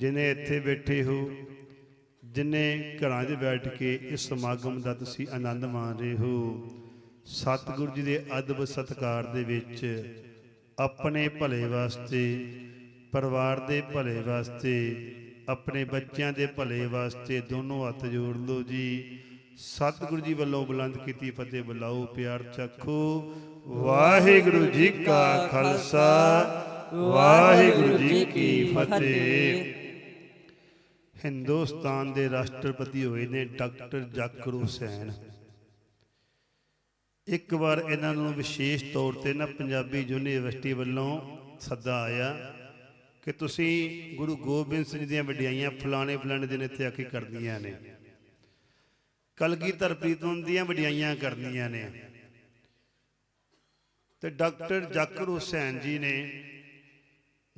ਜਿਨੇ ਇੱਥੇ ਬੈਠੇ ਹੋ, ਜਿਨੇ ਘਰਾਂ 'ਚ ਬੈਠ ਕੇ ਇਸ ਸਮਾਗਮ ਦਾ ਤੁਸੀਂ ਆਨੰਦ ਮਾਣ ਰਹੇ ਹੋ, ਸਤਿਗੁਰੂ ਜੀ ਦੇ ਅਦਬ ਸਤਕਾਰ ਦੇ ਵਿੱਚ ਆਪਣੇ ਭਲੇ ਵਾਸਤੇ, ਪਰਿਵਾਰ ਦੇ ਭਲੇ ਵਾਸਤੇ, ਆਪਣੇ ਬੱਚਿਆਂ ਦੇ ਭਲੇ ਵਾਸਤੇ ਦੋਨੋਂ ਹੱਥ ਜੋੜ ਲਓ ਜੀ। ਸਤਿਗੁਰੂ ਜੀ ਵੱਲੋਂ ਬੁਲੰਦ ਕੀਤੀ ਫਤਿਹ ਬੁਲਾਓ, ਪਿਆਰ ਚੱਖੋ ਵਾਹਿਗੁਰੂ ਜੀ ਕਾ ਖਾਲਸਾ, ਵਾਹਿਗੁਰੂ ਜੀ ਕੀ ਫਤਿਹ। ਹਿੰਦੁਸਤਾਨ ਦੇ ਰਾਸ਼ਟਰਪਤੀ ਹੋਏ ਨੇ ਡਾਕਟਰ ਜ਼ਾਕਿਰ ਹੁਸੈਨ। ਇੱਕ ਵਾਰ ਇਹਨਾਂ ਨੂੰ ਵਿਸ਼ੇਸ਼ ਤੌਰ ਤੇ ਨਾ ਪੰਜਾਬੀ ਯੂਨੀਵਰਸਿਟੀ ਵੱਲੋਂ ਸੱਦਾ ਆਇਆ ਕਿ ਤੁਸੀਂ ਗੁਰੂ ਗੋਬਿੰਦ ਸਿੰਘ ਦੀਆਂ ਵਡਿਆਈਆਂ ਫਲਾਣੇ ਫਲਾਣੇ ਦਿਨ ਇੱਥੇ ਆ ਕੇ ਕਰਦੀਆਂ ਨੇ। ਕਲਗੀਧਰ ਪ੍ਰੀਤਮ ਦੀਆਂ ਵਡਿਆਈਆਂ ਕਰਦੀਆਂ ਨੇ। ਤੇ ਡਾਕਟਰ ਜ਼ਾਕਿਰ ਹੁਸੈਨ ਜੀ ਨੇ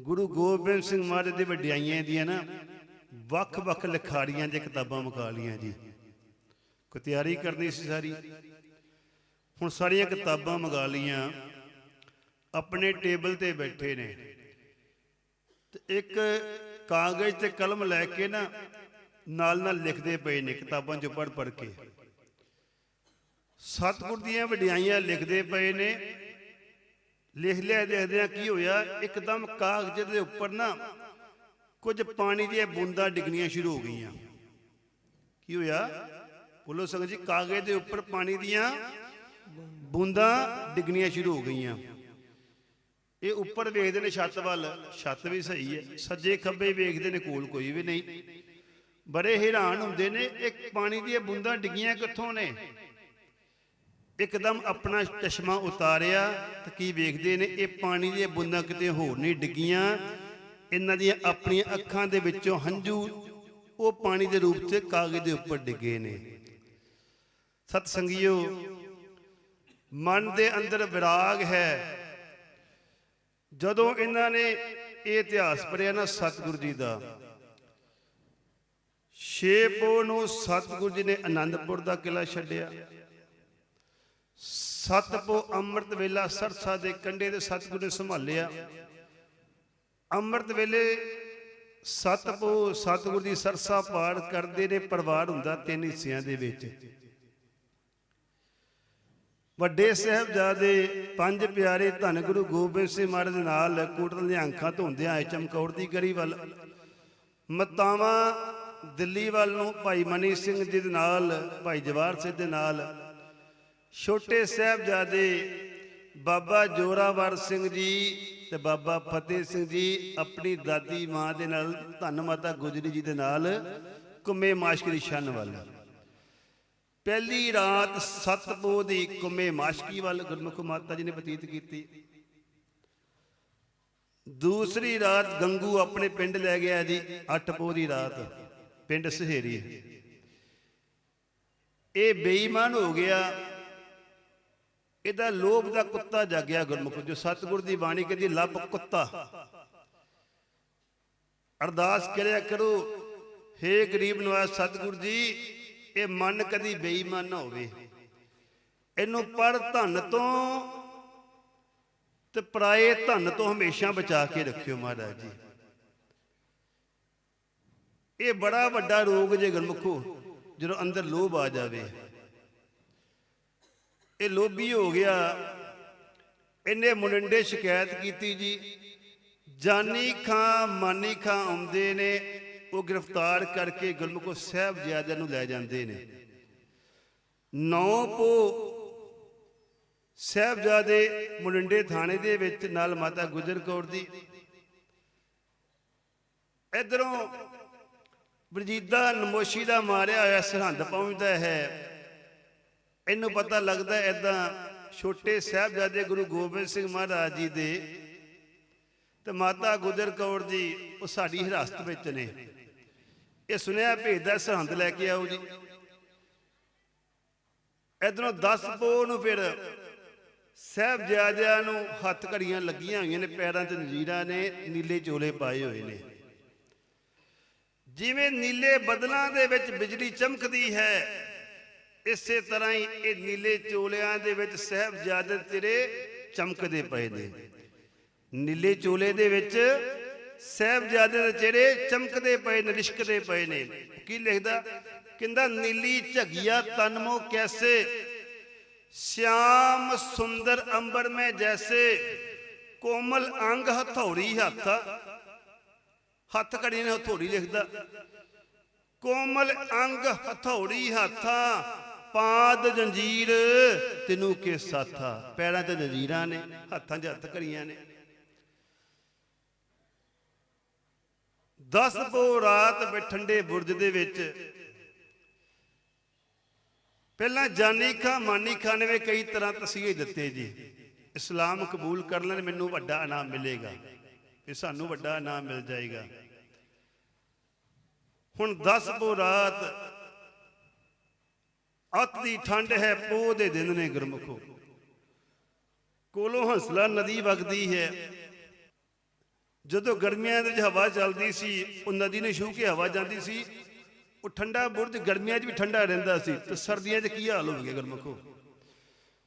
ਗੁਰੂ ਗੋਬਿੰਦ ਸਿੰਘ ਮਹਾਰਾਜ ਦੀ ਵਡਿਆਈਆਂ ਦੀਆਂ ਨਾ ਵੱਖ-ਵੱਖ ਲਿਖਾਰੀਆਂ ਦੀਆਂ ਕਿਤਾਬਾਂ ਮੁਕਾ ਲੀਆਂ ਜੀ। ਕੋਈ ਤਿਆਰੀ ਕਰਨੀ ਸੀ ਸਾਰੀ? ਹੁਣ ਸਾਰੀਆਂ ਕਿਤਾਬਾਂ ਮੰਗਾ ਲੀਆਂ ਆਪਣੇ ਟੇਬਲ ਤੇ ਬੈਠੇ ਨੇ। ਤੇ ਇੱਕ ਕਾਗਜ਼ ਤੇ ਕਲਮ ਲੈ ਕੇ ਨਾ ਨਾਲ ਨਾਲ ਲਿਖਦੇ ਪਏ ਨੇ ਕਿਤਾਬਾਂ ਚੋਂ ਪੜ੍ਹ ਪੜ ਕੇ। ਸਤਿਗੁਰ ਦੀਆਂ ਵਡਿਆਈਆਂ ਲਿਖਦੇ ਪਏ ਨੇ। ਲਿਖ ਲਿਆ ਦੇਖਦਿਆਂ ਕੀ ਹੋਇਆ? ਇੱਕਦਮ ਕਾਗਜ਼ ਦੇ ਉੱਪਰ ਨਾ ਕੁਝ ਪਾਣੀ ਦੀਆਂ ਬੂੰਦਾਂ ਡਿੱਗਣੀਆਂ ਸ਼ੁਰੂ ਹੋ ਗਈਆਂ। ਕੀ ਹੋਇਆ? ਬੋਲੋ ਸੰਗਤ ਜੀ, ਕਾਗਜ਼ ਦੇ ਉੱਪਰ ਪਾਣੀ ਦੀਆਂ ਬੂੰਦਾਂ ਡਿੱਗਣੀਆਂ ਸ਼ੁਰੂ ਹੋ ਗਈਆਂ। ਇਹ ਉੱਪਰ ਵੇਖਦੇ ਨੇ ਛੱਤ ਵੱਲ। ਛੱਤ ਵੀ ਸਹੀ ਹੈ, ਸੱਜੇ ਖੱਬੇ ਵੇਖਦੇ ਨੇ, ਕੋਲ ਕੋਈ ਵੀ ਨਹੀਂ। ਬੜੇ ਹੈਰਾਨ ਹੁੰਦੇ ਨੇ, ਇੱਕ ਪਾਣੀ ਦੀਆਂ ਬੂੰਦਾਂ ਡਿੱਗੀਆਂ ਕਿੱਥੋਂ ਨੇ? ਇੱਕਦਮ ਆਪਣਾ ਚਸ਼ਮਾ ਉਤਾਰਿਆ, ਤੇ ਕੀ ਵੇਖਦੇ ਨੇ, ਇਹ ਪਾਣੀ ਦੀਆਂ ਬੂੰਦਾਂ ਕਿਤੇ ਹੋਰ ਨਹੀਂ ਡਿੱਗੀਆਂ। ਇਹਨਾਂ ਦੀਆਂ ਆਪਣੀਆਂ ਅੱਖਾਂ ਦੇ ਵਿੱਚੋਂ ਹੰਝੂ ਉਹ ਪਾਣੀ ਦੇ ਰੂਪ 'ਚ ਕਾਗਜ਼ ਦੇ ਉੱਪਰ ਡਿੱਗੇ ਨੇ। ਸਤ ਸੰਗਿਓ ਮਨ ਦੇ ਅੰਦਰ ਵਿਰਾਗ ਹੈ। ਜਦੋਂ ਇਹਨਾਂ ਨੇ ਇਹ ਇਤਿਹਾਸ ਪੜਿਆ ਨਾ ਸਤਿਗੁਰੂ ਜੀ ਦਾ, ਛੇ ਪੋ ਨੂੰ ਸਤਿਗੁਰੂ ਜੀ ਨੇ ਆਨੰਦਪੁਰ ਦਾ ਕਿਲਾ ਛੱਡਿਆ। ਸਤ ਪੋ ਅੰਮ੍ਰਿਤ ਵੇਲਾ ਸਰਸਾ ਦੇ ਕੰਢੇ ਤੇ ਸਤਿਗੁਰੂ ਨੇ ਸੰਭਾਲਿਆ। ਅੰਮ੍ਰਿਤ ਵੇਲੇ ਸਤ ਪੋ ਸਤਿਗੁਰੂ ਦੀ ਸਰਸਾ ਪਾੜ ਕਰਦੇ ਨੇ, ਪਰਿਵਾਰ ਹੁੰਦਾ ਤਿੰਨ ਹਿੱਸਿਆਂ ਦੇ ਵਿੱਚ। ਵੱਡੇ ਸਾਹਿਬਜ਼ਾਦੇ, ਪੰਜ ਪਿਆਰੇ ਧੰਨ ਗੁਰੂ ਗੋਬਿੰਦ ਸਿੰਘ ਮਹਾਰਾਜ ਦੇ ਨਾਲ ਕੋਟਲ ਦੀਆਂ ਅੱਖਾਂ ਧੋਂਦਿਆਂ ਆਏ ਚਮਕੌਰ ਦੀ ਗਰੀ ਵੱਲ। ਮਤਾਵਾਂ ਦਿੱਲੀ ਵੱਲ ਨੂੰ ਭਾਈ ਮਨੀ ਸਿੰਘ ਜੀ ਦੇ ਨਾਲ, ਭਾਈ ਜਵਾਰ ਸਿੰਘ ਦੇ ਨਾਲ। ਛੋਟੇ ਸਾਹਿਬਜ਼ਾਦੇ ਬਾਬਾ ਜੋਰਾਵਰ ਸਿੰਘ ਜੀ ਤੇ ਬਾਬਾ ਫਤਿਹ ਸਿੰਘ ਜੀ ਆਪਣੀ ਦਾਦੀ ਮਾਂ ਦੇ ਨਾਲ ਧੰਨ ਮਾਤਾ ਗੁਜਰੀ ਜੀ ਦੇ ਨਾਲ ਕੁੰਮੇ ਮਾਸ਼ਕਰੀ ਸ਼ਨ ਵੱਲ। ਪਹਿਲੀ ਰਾਤ ਸਤਪੋ ਦੀ ਕੁੰਮੇ ਮਾਸ਼ਕੀ ਵੱਲ ਗੁਰਮੁਖ ਮਾਤਾ ਜੀ ਨੇ ਬਤੀਤ ਕੀਤੀ। ਦੂਸਰੀ ਰਾਤ ਗੰਗੂ ਆਪਣੇ ਪਿੰਡ ਲੈ ਗਿਆ ਜੀ ਅੱਠ ਪੋ ਦੀ ਰਾਤ, ਪਿੰਡ ਸਹੇਰੀ ਇਹ ਬੇਈਮਾਨ ਹੋ ਗਿਆ ਇਹਦਾ ਲੋਭ ਦਾ ਕੁੱਤਾ ਜਾਗਿਆ ਗੁਰਮੁਖ ਜੋ ਸਤਿਗੁਰ ਦੀ ਬਾਣੀ ਕਹਿੰਦੀ, ਲੱਭ ਕੁੱਤਾ। ਅਰਦਾਸ ਕਰਿਆ ਕਰੋ, ਹੇ ਗਰੀਬ ਨਵਾਜ਼ ਸਤਿਗੁਰ ਜੀ, ਇਹ ਮਨ ਕਦੀ ਬੇਈਮਾਨ ਨਾ ਹੋਵੇ। ਇਹਨੂੰ ਪਰ ਧਨ ਤੋਂ ਤੇ ਪਰਾਏ ਧਨ ਤੋਂ ਹਮੇਸ਼ਾ ਬਚਾ ਕੇ ਰੱਖਿਓ ਮਹਾਰਾਜ ਜੀ। ਇਹ ਬੜਾ ਵੱਡਾ ਰੋਗ ਜੇ ਗੁਰਮੁਖੋ, ਜਦੋਂ ਅੰਦਰ ਲੋਭ ਆ ਜਾਵੇ। ਇਹ ਲੋਭੀ ਹੋ ਗਿਆ। ਇਹਨੇ ਮੁੰਡੇ ਸ਼ਿਕਾਇਤ ਕੀਤੀ ਜੀ। ਜਾਨੀ ਖਾਂ, ਮਾਨੀ ਖਾਂ ਆਉਂਦੇ ਨੇ, ਉਹ ਗ੍ਰਿਫਤਾਰ ਕਰਕੇ ਗੁਰਮੁਖੋ ਸਾਹਿਬਜ਼ਾਦਿਆਂ ਨੂੰ ਲੈ ਜਾਂਦੇ ਨੇ। ਨੌ ਪੋ ਸਾਹਿਬਜ਼ਾਦੇ ਮੁੰਡੇ ਥਾਣੇ ਦੇ ਵਿੱਚ ਨਾਲ ਮਾਤਾ ਗੁਜਰ ਕੌਰ ਦੀ। ਇਧਰੋਂ ਵਰਜੀਦਾ ਨਮੋਸ਼ੀ ਦਾ ਮਾਰਿਆ ਹੋਇਆ ਸਰਹੰਦ ਪਹੁੰਚਦਾ ਹੈ। ਇਹਨੂੰ ਪਤਾ ਲੱਗਦਾ ਐਦਾਂ ਛੋਟੇ ਸਾਹਿਬਜ਼ਾਦੇ ਗੁਰੂ ਗੋਬਿੰਦ ਸਿੰਘ ਮਹਾਰਾਜ ਜੀ ਦੇ ਤੇ ਮਾਤਾ ਗੁਜਰ ਕੌਰ ਜੀ, ਉਹ ਸਾਡੀ ਹਿਰਾਸਤ ਵਿੱਚ ਨੇ। ਇਹ ਸੁਨੇਹਾ ਭੇਜਦਾ ਸਰਹੰਦ ਲੈ ਕੇ ਆਓ ਜੀ। ਇਧਰੋਂ 10 ਪੋ ਨੂੰ ਫਿਰ ਸਾਹਿਬਜ਼ਾਦਿਆਂ ਨੂੰ ਹੱਥ ਘੜੀਆਂ ਲੱਗੀਆਂ ਹੋਈਆਂ ਨੇ, ਪੈਰਾਂ ਚ ਨਜੀਰਾਂ ਨੇ, ਨੀਲੇ ਚੋਲੇ ਪਾਏ ਹੋਏ ਨੇ। ਜਿਵੇਂ ਨੀਲੇ ਬਦਲਾਂ ਦੇ ਵਿੱਚ ਬਿਜਲੀ ਚਮਕਦੀ ਹੈ ਇਸੇ ਤਰ੍ਹਾਂ ਹੀ ਇਹ ਨੀਲੇ ਚੋਲਿਆਂ ਦੇ ਵਿੱਚ ਸਹਿਬਜ਼ਾਦੇ ਤੇਰੇ ਚਮਕਦੇ ਪਏ ਨੇ। ਨੀਲੇ ਚੋਲੇ ਦੇ ਵਿੱਚ ਸਹਿਬਜ਼ਾਦੇ ਦੇ ਚਿਹਰੇ ਚਮਕਦੇ ਪਏ ਨੇ, ਲਿਸ਼ਕਦੇ ਪਏ ਨੇ। ਕੀ ਲਿਖਦਾ? ਕਹਿੰਦਾ, ਨੀਲੀ ਝਗਿਆ ਤਨਮੋ ਕੈਸੇ? ਸ਼ਾਮ ਸੁੰਦਰ ਅੰਬਰ ਮੈਂ ਜੈਸੇ? ਕੋਮਲ ਅੰਗ ਹਥੌੜੀ ਹੱਥ। ਹੱਥ ਘੜੀ ਨੇ ਹਥੌੜੀ ਲਿਖਦਾ। ਕੋਮਲ ਅੰਗ ਹਥੌੜੀ ਹੱਥਾਂ। ਪਾਦ ਜੰਜੀਰ, ਤੈਨੂੰ ਕੇ ਸਾਥਾ ਪੈਰਾਂ ਤੇ ਜੰਜੀਰਾਂ ਨੇ, ਹੱਥਾਂ 'ਚ ਹੱਥ ਘੜੀਆਂ ਨੇ। ਦਸ ਪੋ ਰਾਤ ਬੈਠੰਡੇ ਬੁਰਜ ਦੇ ਵਿੱਚ। ਪਹਿਲਾਂ ਜਾਨੀ ਖਾਂ, ਮਾਨੀ ਖਾਂ ਨੇ ਵੀ ਕਈ ਤਰ੍ਹਾਂ ਤਸੀਹੇ ਦਿੱਤੇ ਜੀ। ਇਸਲਾਮ ਕਬੂਲ ਕਰ ਲੈਣ, ਮੈਨੂੰ ਵੱਡਾ ਇਨਾਮ ਮਿਲੇਗਾ। ਇਹ ਸਾਨੂੰ ਵੱਡਾ ਇਨਾਮ ਮਿਲ ਜਾਏਗਾ। ਹੁਣ 10 ਪੋ ਰਾਤ ਅੱਤ ਦੀ ਠੰਡ ਹੈ, ਪੋਹ ਦੇ ਦਿਨ ਨੇ ਗੁਰਮੁਖੋ। ਕੋਲੋਂ ਹੰਸਲਾ ਨਦੀ ਵਗਦੀ ਹੈ। ਜਦੋਂ ਗਰਮੀਆਂ ਦੇ ਵਿੱਚ ਹਵਾ ਚੱਲਦੀ ਸੀ, ਉਹ ਨਦੀ ਨੇ ਛੂ ਕੇ ਹਵਾ ਜਾਂਦੀ ਸੀ। ਉਹ ਠੰਡਾ ਬੁਰਜ ਗਰਮੀਆਂ 'ਚ ਵੀ ਠੰਡਾ ਰਹਿੰਦਾ ਸੀ। ਤੇ ਸਰਦੀਆਂ 'ਚ ਕੀ ਹਾਲ ਹੋਵੇਗਾ ਗੁਰਮੁਖੋ?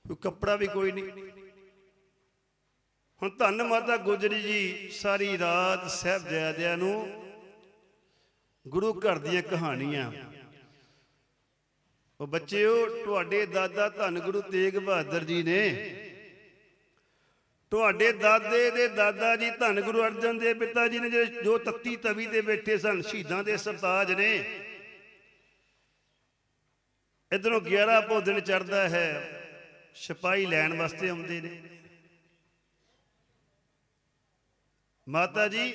ਕੋਈ ਕੱਪੜਾ ਵੀ ਕੋਈ ਨਹੀਂ। ਹੁਣ ਧੰਨ ਮਾਤਾ ਗੁਜਰੀ ਜੀ, ਸਾਰੀ ਰਾਤ ਸਾਹਿਬਜ਼ਾਦਿਆਂ ਨੂੰ ਗੁਰੂ ਘਰ ਦੀਆਂ ਕਹਾਣੀਆਂ ਉਹ ਬੱਚਿਓ, ਤੁਹਾਡੇ ਦਾਦਾ ਧੰਨ ਗੁਰੂ ਤੇਗ ਬਹਾਦਰ ਜੀ ਨੇ। ਤੁਹਾਡੇ ਦਾਦੇ ਦੇ ਦਾਦਾ ਜੀ ਧੰਨ ਗੁਰੂ ਅਰਜਨ ਦੇਵ ਪਿਤਾ ਜੀ ਨੇ ਜਿਹੜੇ ਜੋ ਤੱਤੀ ਤਵੀ ਤੇ ਬੈਠੇ ਸਨ, ਸ਼ਹੀਦਾਂ ਦੇ ਸਰਤਾਜ ਨੇ। ਇਧਰੋਂ 11 ਪੋ ਦਿਨ ਚੜਦਾ ਹੈ, ਸਿਪਾਹੀ ਲੈਣ ਵਾਸਤੇ ਆਉਂਦੇ ਨੇ। ਮਾਤਾ ਜੀ,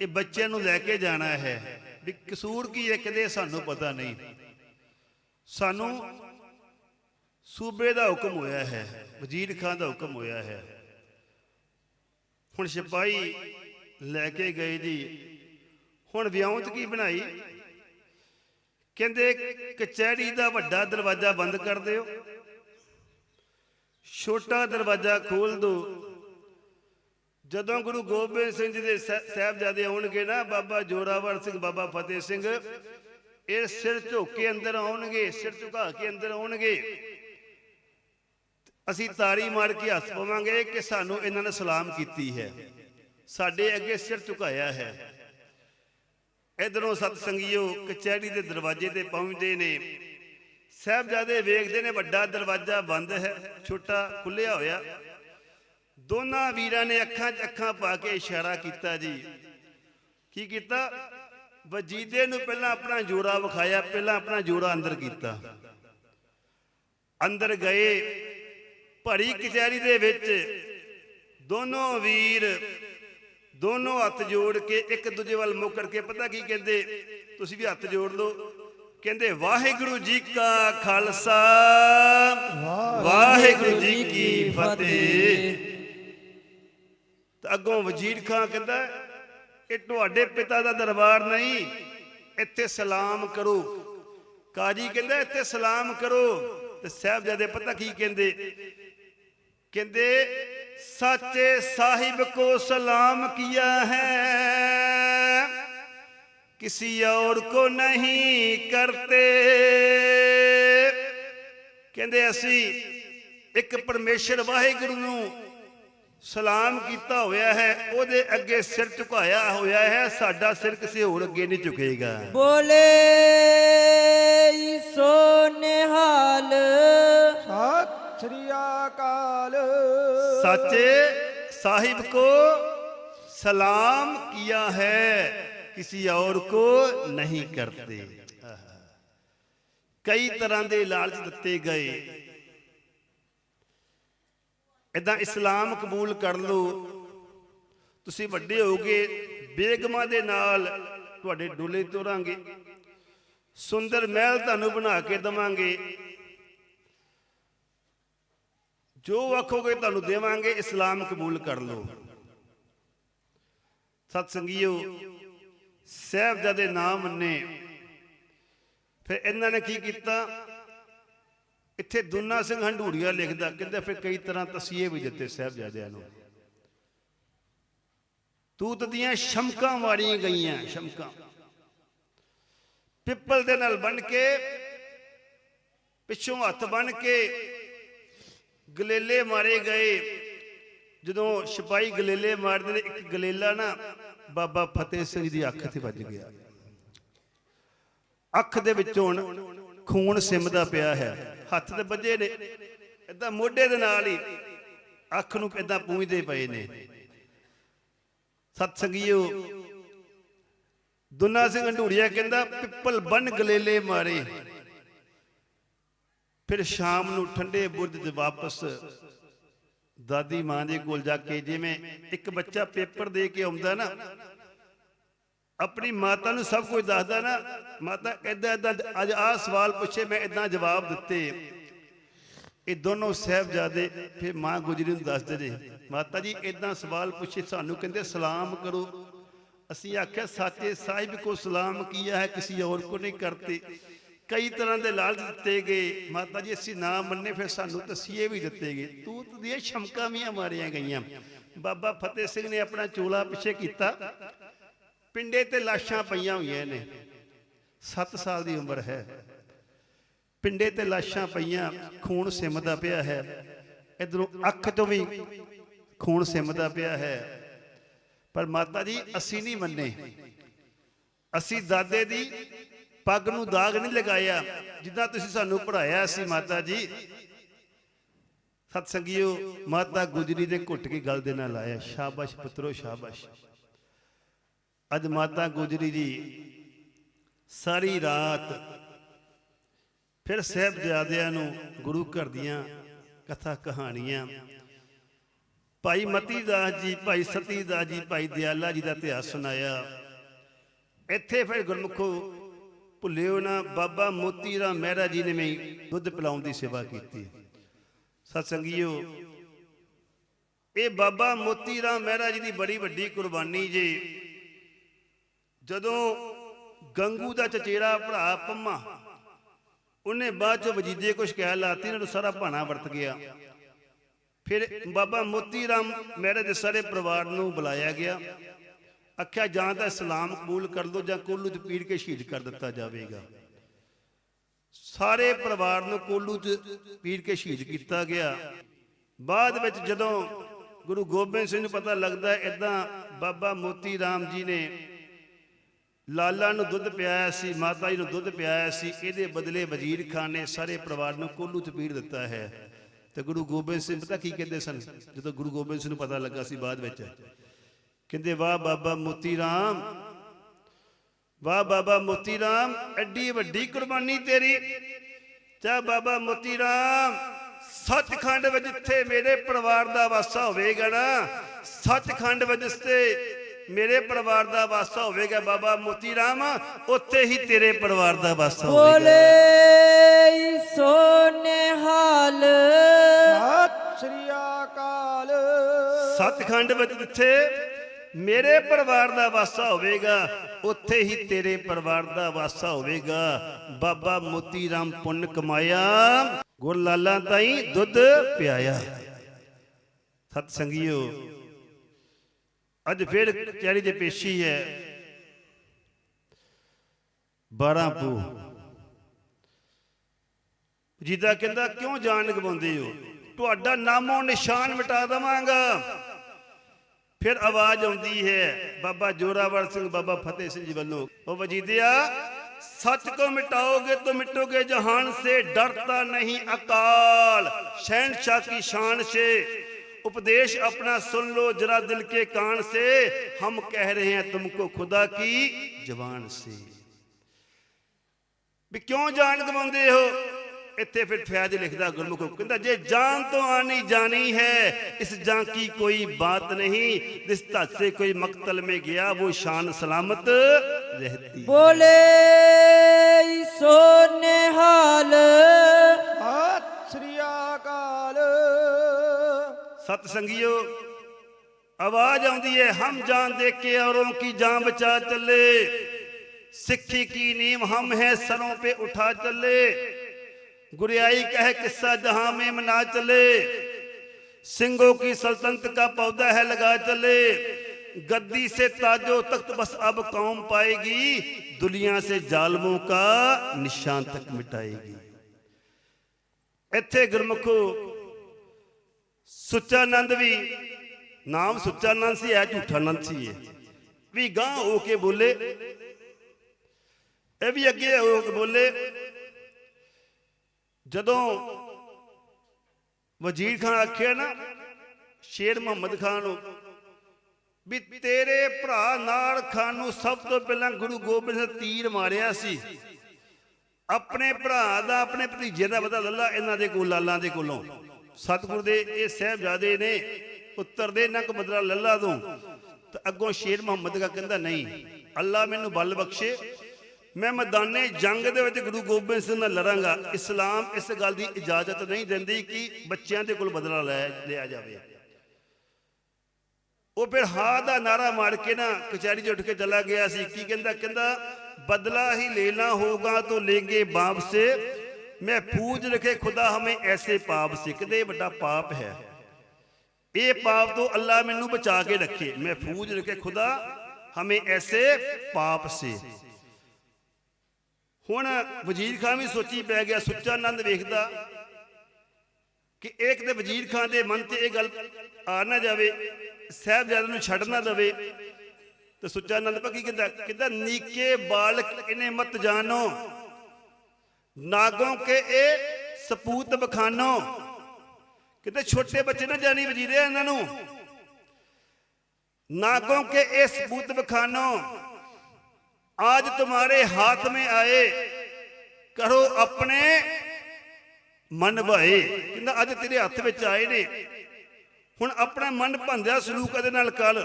ਇਹ ਬੱਚਿਆਂ ਨੂੰ ਲੈ ਕੇ ਜਾਣਾ ਹੈ। ਵੀ ਕਸੂਰ ਕੀ ਇੱਕ ਦੇ ਸਾਨੂੰ ਪਤਾ ਨਹੀਂ। ਸਾਨੂੰ ਸੂਬੇ ਦਾ ਹੁਕਮ ਹੋਇਆ ਹੈ ਵਜ਼ੀਰ ਖਾਨ ਦਾ ਹੁਕਮ ਹੋਇਆ ਹੈ। ਹੁਣ ਸਿਪਾਹੀ ਲੈ ਕੇ ਗਏ ਜੀ। ਹੁਣ ਵਿਉਂਤ ਕੀ ਬਣਾਈ? ਕਹਿੰਦੇ ਕਚਹਿਰੀ ਦਾ ਵੱਡਾ ਦਰਵਾਜ਼ਾ ਬੰਦ ਕਰ ਦਿਓ। ਛੋਟਾ ਦਰਵਾਜ਼ਾ ਖੋਲ ਦਿਓ ਜਦੋਂ ਗੁਰੂ ਗੋਬਿੰਦ ਸਿੰਘ ਜੀ ਦੇ ਸਹਿ- ਸਾਹਿਬਜ਼ਾਦੇ ਆਉਣਗੇ ਨਾ, ਬਾਬਾ ਜੋਰਾਵਰ ਸਿੰਘ, ਬਾਬਾ ਫਤਿਹ ਸਿੰਘ ਇਹ ਸਿਰ ਝੁੱਕ ਕੇ ਅੰਦਰ ਆਉਣਗੇ, ਸਿਰ ਝੁਕਾ ਕੇ ਅੰਦਰ ਆਉਣਗੇ। ਅਸੀਂ ਤਾੜੀ ਮਾਰ ਕੇ ਹੱਸ ਪਵਾਂਗੇ ਕਿ ਸਾਨੂੰ ਇਹਨਾਂ ਨੇ ਸਲਾਮ ਕੀਤੀ ਹੈ। ਸਾਡੇ ਅੱਗੇ ਸਿਰ ਝੁਕਾਇਆ ਹੈ। ਇਧਰੋਂ ਸਤ ਸੰਗੀਓ ਕਚਹਿਰੀ ਦੇ ਦਰਵਾਜ਼ੇ ਤੇ ਪਹੁੰਚਦੇ ਨੇ। ਸਾਹਿਬਜ਼ਾਦੇ ਵੇਖਦੇ ਨੇ ਵੱਡਾ ਦਰਵਾਜ਼ਾ ਬੰਦ ਹੈ, ਛੋਟਾ ਖੁੱਲਿਆ ਹੋਇਆ। ਦੋਨਾਂ ਵੀਰਾਂ ਨੇ ਅੱਖਾਂ 'ਚ ਅੱਖਾਂ ਪਾ ਕੇ ਇਸ਼ਾਰਾ ਕੀਤਾ ਜੀ। ਕੀ ਕੀਤਾ? ਵਜੀਦੇ ਨੂੰ ਪਹਿਲਾਂ ਆਪਣਾ ਜੋੜਾ ਵਿਖਾਇਆ, ਪਹਿਲਾਂ ਆਪਣਾ ਜੋੜਾ ਅੰਦਰ ਕੀਤਾ। ਅੰਦਰ ਗਏ, ਭਰੀ ਕਚਹਿਰੀ ਦੇ ਵਿੱਚ ਦੋਨੋਂ ਵੀਰ ਦੋਨੋਂ ਹੱਥ ਜੋੜ ਕੇ ਇੱਕ ਦੂਜੇ ਵੱਲ ਮੁੱਕਰ ਕੇ ਪਤਾ ਕੀ ਕਹਿੰਦੇ, ਤੁਸੀਂ ਵੀ ਹੱਥ ਜੋੜ ਲਓ। ਕਹਿੰਦੇ, ਵਾਹਿਗੁਰੂ ਜੀ ਕਾ ਖਾਲਸਾ, ਵਾਹਿਗੁਰੂ ਜੀ ਕੀ ਫਤਿਹ। ਤਾਂ ਅੱਗੋਂ ਵਜ਼ੀਰ ਖਾਨ ਕਹਿੰਦਾ ਇਹ ਤੁਹਾਡੇ ਪਿਤਾ ਦਾ ਦਰਬਾਰ ਨਹੀਂ ਇੱਥੇ ਸਲਾਮ ਕਰੋ ਕਾਜੀ ਕਹਿੰਦਾ ਇੱਥੇ ਸਲਾਮ ਕਰੋ ਤੇ ਸਾਹਿਬਜ਼ਾਦੇ ਪਤਾ ਕੀ ਕਹਿੰਦੇ ਕਹਿੰਦੇ ਸਾਚੇ ਸਾਹਿਬ ਕੋ ਸਲਾਮ ਕੀਆ ਹੈ किसी और को नहीं करते ਕਹਿੰਦੇ ਅਸੀਂ ਇੱਕ ਪਰਮੇਸ਼ਰ ਵਾਹਿਗੁਰੂ ਨੂੰ ਸਲਾਮ ਕੀਤਾ ਹੋਇਆ ਹੈ ਉਹਦੇ ਅੱਗੇ ਸਿਰ ਝੁਕਾਇਆ ਹੋਇਆ ਹੈ ਸਾਡਾ ਸਿਰ ਕਿਸੇ ਹੋਰ ਅੱਗੇ ਨਹੀਂ ਝੁਕੇਗਾ। ਬੋਲੇ ਸੋ ਨਿਹਾਲ। ਸਤਿ ਸ੍ਰੀ ਅਕਾਲ। ਸੱਚੇ ਸਾਹਿਬ ਕੋ ਸਲਾਮ ਕੀਆ ਹੈ ਕਿਸੇ ਔਰ ਕੋ ਨਹੀਂ ਕਰਤੇ ਕਈ ਤਰ੍ਹਾਂ ਦੇ ਲਾਲਚ ਦਿੱਤੇ ਗਏ। ਇਦਾਂ ਇਸਲਾਮ ਕਬੂਲ ਕਰ ਲਓ। ਤੁਸੀਂ ਵੱਡੇ ਹੋਗੇ ਬੇਗਮਾਂ ਦੇ ਨਾਲ ਤੁਹਾਡੇ ਡੋਲੇ ਤੋਰਾਂਗੇ। ਸੁੰਦਰ ਮਹਿਲ ਤੁਹਾਨੂੰ ਬਣਾ ਕੇ ਦਵਾਂਗੇ। ਜੋ ਆਖੋਗੇ ਤੁਹਾਨੂੰ ਦੇਵਾਂਗੇ, ਇਸਲਾਮ ਕਬੂਲ ਕਰ ਲਓ। ਸਤ ਸੰਗੀਓ ਸਾਹਿਬਜ਼ਾਦੇ ਨਾਮ ਮੰਨੇ। ਫਿਰ ਇਹਨਾਂ ਨੇ ਕੀ ਕੀਤਾ? ਇੱਥੇ ਦੁੰਨਾ ਸਿੰਘ ਹੰਡੂੜੀਆ ਲਿਖਦਾ, ਕਹਿੰਦਾ ਫਿਰ ਕਈ ਤਰ੍ਹਾਂ ਤਸੀਹੇ ਵੀ ਦਿੱਤੇ ਸਾਹਿਬਜ਼ਾਦਿਆਂ ਨੂੰ। ਤੂਤ ਦੀਆਂ ਸ਼ਮਕਾਂ ਮਾਰੀਆਂ ਗਈਆਂ, ਸ਼ਮਕਾਂ। ਪਿੱਪਲ ਦੇ ਨਾਲ ਬਣ ਕੇ, ਪਿੱਛੋਂ ਹੱਥ ਬਣ ਕੇ ਗਲੇਲੇ ਮਾਰੇ ਗਏ। ਜਦੋਂ ਸਿਪਾਹੀ ਗਲੇਲੇ ਮਾਰਦੇ ਨੇ, ਇੱਕ ਗਲੇਲਾ ਨਾ ਬਾਬਾ ਫਤਿਹ ਸਿੰਘ ਦੀ ਅੱਖ ਤੇ ਵੱਜ ਗਿਆ। ਅੱਖ ਦੇ ਵਿੱਚੋਂ ਖੂਨ ਸਿਮਦਾ ਪਿਆ ਹੈ। ਹੱਥ ਤੇ ਵੱਜੇ ਨੇ। ਇਦਾਂ ਮੋਢੇ ਦੇ ਨਾਲ ਹੀ ਅੱਖ ਨੂੰ ਇਦਾਂ ਪੂੰਝਦੇ ਪਏ ਨੇ। ਸਤ ਸੰਗੀਓ ਦੁਨਾ ਸਿੰਘ ਹੰਡੂੜੀਆ ਕਹਿੰਦਾ, ਪਿੱਪਲ ਬਨ ਗਲੇਲੇ ਮਾਰੇ। ਫਿਰ ਸ਼ਾਮ ਨੂੰ ਠੰਡੇ ਬੁਰਜ 'ਚ ਵਾਪਸ ਦਾਦੀ ਮਾਂ ਦੇ ਕੋਲ ਜਾ ਕੇ ਜਿਵੇਂ ਇੱਕ ਬੱਚਾ ਪੇਪਰ ਦੇ ਕੇ ਆਉਂਦਾ ਨਾ ਆਪਣੀ ਮਾਤਾ ਨੂੰ ਸਭ ਕੁਝ ਦੱਸਦਾ ਨਾ, ਮਾਤਾ ਏਦਾਂ ਏਦਾਂ ਅੱਜ ਆਹ ਸਵਾਲ ਪੁੱਛੇ, ਮੈਂ ਇਦਾਂ ਜਵਾਬ ਦਿੱਤੇ। ਇਹ ਦੋਨੋਂ ਸਾਹਿਬਜ਼ਾਦੇ ਫਿਰ ਮਾਂ ਗੁਜਰੀ ਨੂੰ ਦੱਸਦੇ ਨੇ, ਮਾਤਾ ਜੀ ਇਦਾਂ ਸਵਾਲ ਪੁੱਛੇ, ਸਾਨੂੰ ਕਹਿੰਦੇ, ਸਲਾਮ ਕਰੋ। ਅਸੀਂ ਆਖਿਆ, ਸਾਚੇ ਸਾਹਿਬ ਕੋ ਸਲਾਮ ਕੀਆ ਹੈ, ਕਿਸੇ ਹੋਰ ਕੋ ਨਹੀਂ ਕਰਤੇ। ਕਈ ਤਰ੍ਹਾਂ ਦੇ ਲਾਲਚ ਦਿੱਤੇ ਗਏ। ਮਾਤਾ ਜੀ, ਅਸੀਂ ਨਾ ਮੰਨੇ, ਫਿਰ ਸਾਨੂੰ ਤਸੀਏ ਵੀ ਦਿੱਤੇ ਗਏ। ਤੂਤ ਦੀਆਂ ਸ਼ਮਕਾਂ ਵੀ ਮਾਰੀਆਂ ਗਈਆਂ। ਬਾਬਾ ਫਤਿਹ ਸਿੰਘ ਨੇ ਆਪਣਾ ਚੋਲਾ ਪਿੱਛੇ ਕੀਤਾ। ਪਿੰਡੇ ਤੇ ਲਾਸ਼ਾਂ ਪਈਆਂ ਹੋਈਆਂ ਨੇ। 7 ਸਾਲ ਦੀ ਉਮਰ ਹੈ। ਪਿੰਡੇ ਤੇ ਲਾਸ਼ਾਂ ਪਈਆਂ, ਖੂਨ ਸਿਮਦਾ ਪਿਆ ਹੈ। ਇਧਰੋਂ ਅੱਖ ਤੋਂ ਵੀ ਖੂਨ ਸਿਮਦਾ ਪਿਆ ਹੈ। ਪਰ ਮਾਤਾ ਜੀ, ਅਸੀਂ ਨਹੀਂ ਮੰਨੇ। ਅਸੀਂ ਦਾਦੇ ਦੀ ਪੱਗ ਨੂੰ ਦਾਗ ਨਹੀਂ ਲਗਾਇਆ, ਜਿੱਦਾਂ ਤੁਸੀਂ ਸਾਨੂੰ ਪੜਾਇਆ ਸੀ ਮਾਤਾ ਜੀ। ਸਤ ਸੰਗੀਓ ਮਾਤਾ ਗੁਜਰੀ ਦੇ ਘੁੱਟ ਕੇ ਗਲ ਦੇ ਨਾਲ ਆਇਆ, ਸ਼ਾਬਾਸ਼ ਪੁੱਤਰੋ, ਸ਼ਾਬਾਸ਼। ਅੱਜ ਮਾਤਾ ਗੁਜਰੀ ਜੀ ਸਾਰੀ ਰਾਤ ਫਿਰ ਸਾਹਿਬਜ਼ਾਦਿਆਂ ਨੂੰ ਗੁਰੂ ਘਰ ਦੀਆਂ ਕਥਾ ਕਹਾਣੀਆਂ। ਭਾਈ ਮਤੀ ਦਾਸ ਜੀ, ਭਾਈ ਸਤੀ ਦਾਸ ਜੀ, ਭਾਈ ਦਿਆਲਾ ਜੀ ਦਾ ਇਤਿਹਾਸ ਸੁਣਾਇਆ। ਇੱਥੇ ਫਿਰ ਗੁਰਮੁਖੋ ਭੁੱਲਿਓ ਨਾ, ਬਾਬਾ ਮੋਤੀ ਰਾਮ ਮਹਿਰਾ ਜੀ ਨੇ ਵੀ ਦੁੱਧ ਪਿਲਾਉਣ ਦੀ ਸੇਵਾ ਕੀਤੀ। ਸਤ ਸੰਗੀਓ ਇਹ ਬਾਬਾ ਮੋਤੀ ਰਾਮ ਮਹਿਰਾ ਜੀ ਦੀ ਬੜੀ ਵੱਡੀ ਕੁਰਬਾਨੀ ਜੀ ਜਦੋਂ ਗੰਗੂ ਦਾ ਚਚੇਰਾ ਭਰਾ ਪੰਮਾ, ਉਹਨੇ ਬਾਅਦ ਚ ਵਜੀਦੇ ਕੁਛ ਕਹਿ ਲਾਤੀ, ਇਹਨਾਂ ਨੂੰ ਸਾਰਾ ਭਾਣਾ ਵਰਤ ਗਿਆ। ਫਿਰ ਬਾਬਾ ਮੋਤੀ ਰਾਮ ਮਹਿਰਾ ਦੇ ਸਾਰੇ ਪਰਿਵਾਰ ਨੂੰ ਬੁਲਾਇਆ ਗਿਆ। ਆਖਿਆ, ਜਾਂ ਤਾਂ ਇਸਲਾਮ ਕਬੂਲ ਕਰ ਲਓ ਜਾਂ ਕੋਲੂ 'ਚ ਪੀੜ ਕੇ ਸ਼ਹੀਦ ਕਰ ਦਿੱਤਾ ਜਾਵੇਗਾ। ਸਾਰੇ ਪਰਿਵਾਰ ਨੂੰ ਕੋਲੂ 'ਚ ਪੀੜ ਕੇ ਸ਼ਹੀਦ ਕੀਤਾ ਗਿਆ। ਬਾਅਦ ਵਿੱਚ ਜਦੋਂ ਗੁਰੂ ਗੋਬਿੰਦ ਸਿੰਘ ਨੂੰ ਪਤਾ ਲੱਗਦਾ ਇਦਾਂ ਬਾਬਾ ਮੋਤੀ ਰਾਮ ਜੀ ਨੇ ਲਾਲਾ ਨੂੰ ਦੁੱਧ ਪਿਆਇਆ ਸੀ, ਮਾਤਾ ਜੀ ਨੂੰ ਦੁੱਧ ਪਿਆਇਆ ਸੀ, ਇਹਦੇ ਬਦਲੇ ਵਜ਼ੀਰ ਖਾਨ ਨੇ ਸਾਰੇ ਪਰਿਵਾਰ ਨੂੰ ਕੋਲੂ 'ਚ ਦਿੱਤਾ ਹੈ। ਤੇ ਗੁਰੂ ਗੋਬਿੰਦ ਸਿੰਘ, ਪਤਾ ਕੀ ਕਹਿੰਦੇ ਸਨ? ਜਦੋਂ ਗੁਰੂ ਗੋਬਿੰਦ ਸਿੰਘ ਨੂੰ ਪਤਾ ਲੱਗਾ ਸੀ ਬਾਅਦ ਵਿੱਚ, ਕਹਿੰਦੇ, ਵਾਹ ਬਾਬਾ ਮੋਤੀ ਰਾਮ, ਵਾਹ ਬਾਬਾ ਮੋਤੀ ਰਾਮ, ਐਡੀ ਵੱਡੀ ਕੁਰਬਾਨੀ ਤੇਰੀ। ਚਾ ਬਾਬਾ ਮੋਤੀ ਰਾਮ, ਸੱਚਖੰਡ ਵਿੱਚ ਜਿੱਥੇ ਮੇਰੇ ਪਰਿਵਾਰ ਦਾ ਵਾਸਾ ਹੋਵੇਗਾ ਨਾ, ਸੱਚਖੰਡ ਵਿੱਚ ਜਿੱਥੇ ਮੇਰੇ ਪਰਿਵਾਰ ਦਾ ਵਾਸਾ ਹੋਵੇਗਾ ਬਾਬਾ ਮੋਤੀ ਰਾਮ ਉੱਥੇ ਹੀ ਤੇਰੇ ਪਰਿਵਾਰ ਦਾ ਵਾਸਾ ਹੋਵੇਗਾ। ਬੋਲੇ ਸੋਨੇ ਹਾਲ ਸਤਿ ਸ੍ਰੀ ਅਕਾਲ। ਸਤਖੰਡ ਵਿੱਚ ਜਿੱਥੇ ਮੇਰੇ ਪਰਿਵਾਰ ਦਾ ਵਾਸਾ ਹੋਵੇਗਾ ਉੱਥੇ ਹੀ ਤੇਰੇ ਪਰਿਵਾਰ ਦਾ ਵਾਸਾ ਹੋਵੇਗਾ। ਬਾਬਾ ਮੋਤੀ ਰਾਮ ਪੁੰਨ ਕਮਾਇਆ ਗੁਰ ਲਾਲਾ ਤਾਈ ਦੁੱਧ ਪਿਆਇਆ। ਸਤ ਸੰਗੀਓ ਅੱਜ ਫਿਰ ਕਚਹਿਰੀ ਦੇ ਪੇਸ਼ੀ ਹੈ 12 ਪੂ ਜੀਦਾ ਕਹਿੰਦਾ ਕਿਉਂ ਜਾਨ ਗਵਾਉਂਦੇ ਹੋ ਤੁਹਾਡਾ ਨਾਮੋ ਨਿਸ਼ਾਨ ਮਿਟਾ ਦਵਾਂਗਾ ਫਿਰ ਆਵਾਜ਼ ਆਉਂਦੀ ਹੈ ਬਾਬਾ ਜੋਰਾਵਰ ਸਿੰਘ ਬਾਬਾ ਫਤਿਹ ਸਿੰਘ ਜੀ ਵੱਲੋਂ ਉਹ ਵਜੀਦਿਆ सच को मिटाओगे तो मिटोगे जहान से डरता नहीं अकाल शहनशाह की शान से उपदेश अपना सुन लो जरा दिल के कान से हम कह रहे हैं तुमको खुदा की जवान से ਵੀ ਕਿਉਂ ਜਾਨ ਗਵਾਉਂਦੇ ਹੋ ਇੱਥੇ ਫਿਰ ਫੈਜ਼ ਲਿਖਦਾ ਗੁਰਮੁਖ ਕਹਿੰਦਾ ਜੇ ਜਾਨ ਤੋਂ ਆਣੀ ਜਾਣੀ ਹੈ ਇਸ ਜਾਂ ਕੀ ਕੋਈ ਬਾਤ ਨਹੀਂ ਜਿਸ ਧੱਤ से कोई मकतल में गया वो शान सलामत रहती ਬੋਲੇ ਸੋਨੇ ਹਾਲ ਸਤਿ ਸ੍ਰੀ ਅਕਾਲ सत आवाज़ आती हम जान देख के औरों की जान बचा चले। सिखी की नीम हम है, सरों पे उठा चले। गुरियाई कह, किस्सा जहाँ में मना चले। सिंगों की सल्तनत का पौधा है, लगा चले। गद्दी से ताजो तख्त बस अब कौम पाएगी। दुनिया से जालमों का निशान तक मिटाएगी। इथे गुरमुखो ਸੁੱਚਾ ਆਨੰਦ ਵੀ ਨਾਮ ਸੁੱਚਾ ਆਨੰਦ ਸੀ ਐ ਝੂਠਾ ਆਨੰਦ ਸੀ ਇਹ। ਵੀ ਗਾਂ ਹੋ ਕੇ ਬੋਲੇ। ਇਹ ਵੀ ਅੱਗੇ ਹੋ ਕੇ ਬੋਲੇ। ਜਦੋਂ ਵਜ਼ੀਰ ਖਾਨ ਆਖਿਆ ਨਾ, ਸ਼ੇਰ ਮੁਹੰਮਦ ਖਾਨ ਨੂੰ, ਵੀ ਤੇਰੇ ਭਰਾ ਨਾਲ ਖਾਨ ਨੂੰ ਸਭ ਤੋਂ ਪਹਿਲਾਂ ਗੁਰੂ ਗੋਬਿੰਦ ਸਿੰਘ ਤੀਰ ਮਾਰਿਆ ਸੀ। ਆਪਣੇ ਭਰਾ ਦਾ, ਆਪਣੇ ਭਤੀਜੇ ਦਾ ਪਤਾ ਲੱਲਾ, ਇਹਨਾਂ ਦੇ ਕੋਲ, ਲਾਲਾਂ ਦੇ ਕੋਲੋਂ। ਸਤਿਗੁਰ ਦੇ ਇਹ ਸਹਿਬਜ਼ਾਦੇ ਨੇ ਉੱਤਰ ਦੇ ਨਕ ਬਦਲਾ ਲੱਲਾ ਤੋਂ ਤੇ ਅੱਗੋਂ ਸ਼ੇਰ ਮੁਹੰਮਦ ਦਾ ਕਹਿੰਦਾ, ਨਹੀਂ, ਅੱਲਾ ਮੈਨੂੰ ਬਲ ਬਖਸ਼ੇ। ਮੈਂ ਮੈਦਾਨੇ ਜੰਗ ਦੇ ਵਿੱਚ ਗੁਰੂ ਗੋਬਿੰਦ ਸਿੰਘ ਨਾਲ ਲੜਾਂਗਾ। ਇਸਲਾਮ ਇਸ ਗੱਲ ਦੀ ਇਜਾਜ਼ਤ ਨਹੀਂ ਦਿੰਦੀ ਕਿ ਬੱਚਿਆਂ ਦੇ ਕੋਲ ਬਦਲਾ ਲੈ, ਲਿਆ ਜਾਵੇ। ਉਹ ਫਿਰ ਹਾ ਦਾ ਨਾਰਾ ਮਾਰ ਕੇ ਨਾ ਕਚਹਿਰੀ 'ਚ ਉੱਠ ਕੇ ਚਲਾ ਗਿਆ ਸੀ। ਕੀ ਕਹਿੰਦਾ? ਕਹਿੰਦਾ, ਬਦਲਾ ਹੀ ਲੈਣਾ ਹੋਗਾ ਤੋ ਲੇਗੇ ਬਾਪ ਮੈਂ ਮਹਿਫੂਜ਼ ਰਖੇ ਖੁਦਾ ਹਮੇ ਐਸੇ ਪਾਪ ਸਿੱਖਦੇ, ਵੱਡਾ ਪਾਪ ਹੈ। ਇਹ ਪਾਪ ਤੋਂ ਅੱਲਾ ਮੈਨੂੰ ਬਚਾ ਕੇ ਰੱਖੇ। ਮੈਂ ਮਹਿਫੂਜ਼ ਰਖੇ ਖੁਦਾ ਹਮੇ ਐਸੇ ਪਾਪ ਸੇ। ਹੁਣ ਵਜ਼ੀਰ ਖਾਨ ਵੀ ਸੋਚੀ ਪੈ ਗਿਆ, ਸੁੱਚਾ ਆਨੰਦ ਵੇਖਦਾ ਕਿ ਇੱਕ ਤੇ ਵਜ਼ੀਰ ਖਾਨ ਦੇ ਮਨ ਤੇ ਇਹ ਗੱਲ ਆ ਨਾ ਜਾਵੇ, ਸਹਿਬਜ਼ਾਦੇ ਨੂੰ ਛੱਡ ਨਾ ਦਵੇ। ਤੇ ਸੁੱਚਾ ਆਨੰਦ ਪੱਕੀ ਕਿਦਾਂ ਕਿਦਾਂ ਨੀਕੇ ਬਾਲਕ, ਇਹਨੇ ਮਤ ਜਾਣੋ। ਨਾਗੋਂ ਕੇ ਇਹ ਸਪੂਤ ਬਖਾਨੋ ਕਿਤੇ ਛੋਟੇ ਬੱਚੇ ਨਾ ਜਾਣੀ ਵਜੀਰੇ ਇਹਨਾਂ ਨੂੰ नागों के इस बुत बखानो आज तुम्हारे हाथ में आए करो अपने ਮਨ ਭਾਏ ਕਹਿੰਦਾ ਅੱਜ ਤੇਰੇ ਹੱਥ ਵਿੱਚ ਆਏ ਨੇ ਹੁਣ ਆਪਣਾ ਮਨ ਭੰਦਿਆ ਸਲੂਕ ਇਹਦੇ ਨਾਲ ਕਰ